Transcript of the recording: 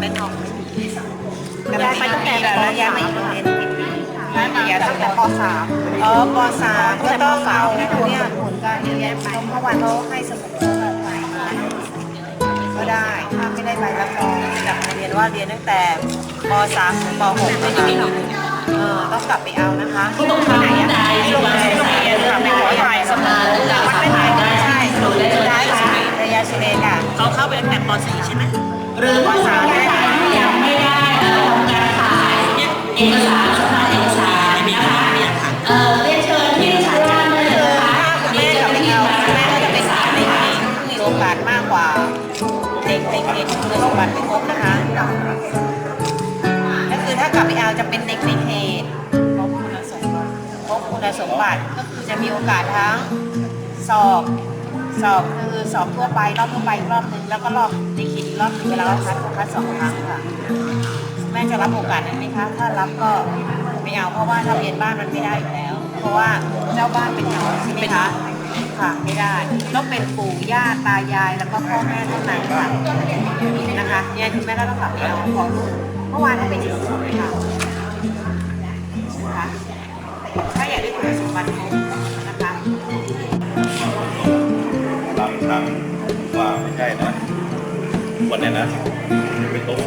แม่ทองย้ายไปตั้งแต่ปย้ายมาอยู่เรียนนั่นเองตั้งแต่ป .3 เออป .3 ก็ต้องเอาเนี่ยผลการเรียนไปเมื่อวานเขาให้สมุดไปก็ได้ถ้าไม่ได้ใบรับรองจากโรงเรียนว่าเรียนตั้งแต่ป .3 ถึงป .6 นะคะเออต้องกลับไปเอานะคะผู้ปกครองไหนอะที่โรงเรียนโรงเรียนค่ไปขอถายสมุดวันไม่ถ่ายใช่ได้ค่ะระยะเฉลี่ยค่ะเขาเข้าไปตั้งแต่ป .4 ใช่ไหมหรือป .3 เด็กคุณสมบัติไม่ครบนะคะก็คือถ้ากลับไปเอาจะเป็นเด็กในเขตครบคุณสมบัติครบคุณสมบัติก็คือจะมีโอกาสทั้งสอบสอบคือสอบทั่วไปรอบทั่วไปรอบหนึ่งแล้วก็รอบในเขตรอบหนึงเวลาเราคัดคัดสองครั้งค่ะแม่จะรับโอกาสนั้นไหมคะถ้ารับก็ไม่เอาเพราะว่าถ้าเรียนบ้านมันไม่ได้อยู่แล้ว เพราะว่าเจ้าบ้านเป็นเขาใช่ไหมคะ ค่ะไม่ได้ต้องเป็นปู่ย่าตายายแล้วก็พ่อแม่เท่านั้นค่ะนะคะเนี่ยคุณแม่ก็ต้องกลับไปเอาของลูกเมื่อวานก็ไปถึงสุดเลยค่ะนะคะถ้าอยากได้คุณสมบัติครบนะคะบางครั้งว่าไม่ใช่นะวันนี้นะเป็นโต๊ะ